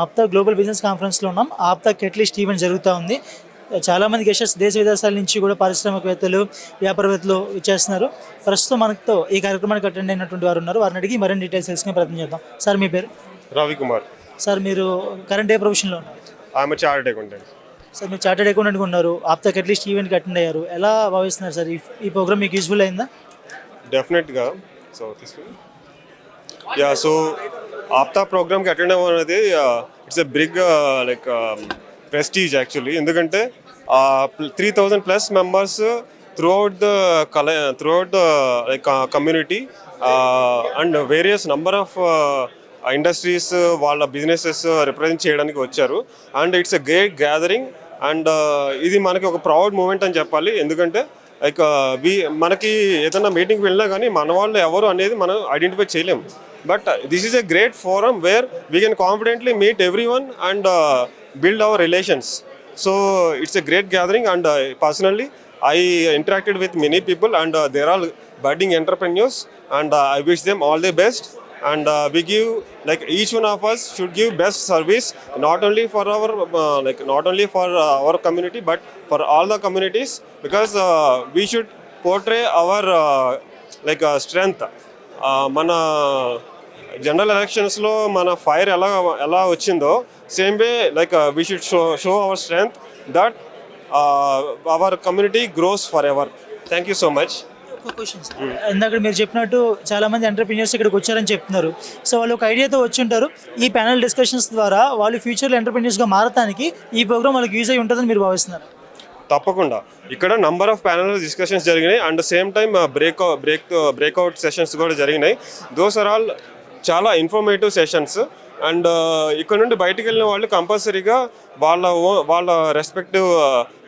APTA global business కాన్ఫరెన్స్లో ఉన్నాం. APTA కెట్లిస్ట్ event జరుగుతూ ఉంది. చాలామంది గెస్టర్స్ దేశ విదేశాల నుంచి కూడా పారిశ్రామికవేత్తలు వ్యాపారవేత్తలు ఇచ్చేస్తున్నారు ప్రస్తుతం మనతో ఈ కార్యక్రమానికి అటెండ్ అయినటువంటి వారు ఉన్నారు. వారిని అడిగి మరిన్ని డీటెయిల్స్ తెలుసుకునే ప్రయత్నం చేద్దాం. సార్ మీ పేరు? రవి కుమార్. సార్ మీరు కరెంట్ ఏ ప్రొఫెషన్లో ఉన్నారు. ఆమె చార్ట్ అకౌంటెంట్ సార్ మీరు చార్టెడ్ అకౌంటెంట్గా ఉన్నారు? ఆప్తా కెట్లిస్ట్ ఈవెంట్కి అటెండ్ అయ్యారు. ఎలా భావిస్తున్నారు సార్? ఈ ప్రోగ్రామ్ మీకు యూస్ఫుల్ అయిందా? డెఫినెట్గా. సో తీసుకుని. యా సో ఆప్తా ప్రోగ్రామ్కి అటెండ్ అవ్వడం అనేది it's a big like prestige actually ఎందుకంటే three thousand plus members throughout the కల throughout the like community and various number of industries వాళ్ళ బిజినెసెస్ రిప్రజెంట్ చేయడానికి వచ్చారు. And it's a great gathering and ఇది మనకి ఒక ప్రౌడ్ మూమెంట్ అని చెప్పాలి. ఎందుకంటే లైక్ వి uh, మనకి ఏదైనా మీటింగ్కి వెళ్ళినా కానీ మన వాళ్ళు ఎవరు అనేది మనం identify But uh, this is a great forum where we can confidently meet everyone and uh, build our relations. So it's a great gathering, and uh, personally, I interacted with many people, and uh, they're all budding entrepreneurs, and uh, I wish them all the best. And uh, we give like each one of us should give best service not only for our uh, like not only for uh, our community but for all the communities because uh, we should portray our uh, like uh, strength. Uh, మన general ఎలక్షన్స్లో మన fire ఎలా ఎలా వచ్చిందో same way like we should show show our strength that our community grows forever thank you so much ఒక question sir ఇందాక మీరు చెప్పినట్టు చాలా మంది ఎంటర్ప్రీనియర్స్ ఇక్కడికి వచ్చారని చెప్తున్నారు. సో వాళ్ళు ఒక ఐడియాతో వచ్చి ఉంటారు ఈ ప్యానల్ డిస్కషన్స్ ద్వారా వాళ్ళు ఫ్యూచర్లో ఎంటర్ప్రీనియర్స్గా మారటానికి ఈ ప్రోగ్రామ్ వాళ్ళకి యూజ్ అయి ఉంటుందని మీరు భావిస్తున్నారు. తప్పకుండా. ఇక్కడ నంబర్ ఆఫ్ ప్యానల్ డిస్కషన్స్ జరిగినాయి. And same time break break breakout sessions కూడా జరిగినాయి. దోస్ ఆర్ ఆల్ చాలా ఇన్ఫర్మేటివ్ సెషన్స్ అండ్ ఇక్కడ నుండి బయటికి వెళ్ళిన వాళ్ళు కంపల్సరీగా వాళ్ళ వాళ్ళ రెస్పెక్టివ్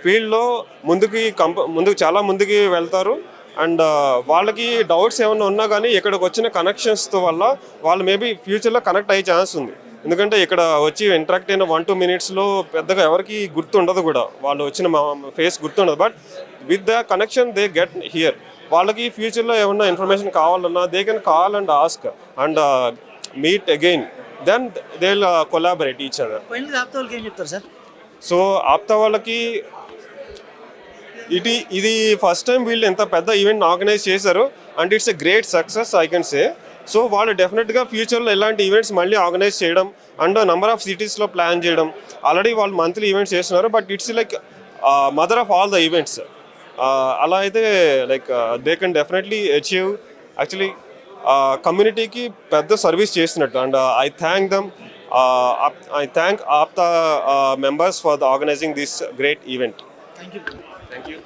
ఫీల్డ్లో uh, ముందుకి కంప ముందుకు చాలా ముందుకి వెళ్తారు. అండ్ uh, వాళ్ళకి డౌట్స్ ఏమైనా ఉన్నా కానీ ఇక్కడికి వచ్చిన కనెక్షన్స్తో వల్ల వాళ్ళు మేబీ ఫ్యూచర్లో కనెక్ట్ అయ్యే ఛాన్స్ ఉంది. ఎందుకంటే ఇక్కడ వచ్చి ఇంటరాక్ట్ అయిన వన్ టూ మినిట్స్లో పెద్దగా ఎవరికి గుర్తు ఉండదు కూడా. వాళ్ళు వచ్చిన ఫేస్ గుర్తుండదు. But with the connection they get here వాళ్ళకి ఫ్యూచర్లో ఏమన్నా ఇన్ఫర్మేషన్ కావాలన్నా they can call and ask and meet again then they collaborate each other ఏం చెప్తారు సార్? సో ఆప్తా వాళ్ళకి ఇది ఇది ఫస్ట్ టైం వీళ్ళు ఎంత పెద్ద ఈవెంట్ ఆర్గనైజ్ చేశారు. And it's a great success I can say so వాళ్ళు డెఫినెట్గా ఫ్యూచర్లో ఇలాంటి ఈవెంట్స్ మళ్ళీ ఆర్గనైజ్ చేయడం అండ్ నంబర్ ఆఫ్ సిటీస్లో ప్లాన్ చేయడం. ఆల్రెడీ వాళ్ళు మంత్లీ ఈవెంట్స్ చేస్తున్నారు but it's like mother of all the events అలా అయితే like they can definitely achieve actually కమ్యూనిటీకి పెద్ద సర్వీస్ చేసినట్టు and I thank them I thank of the members for the organising this great event thank you thank you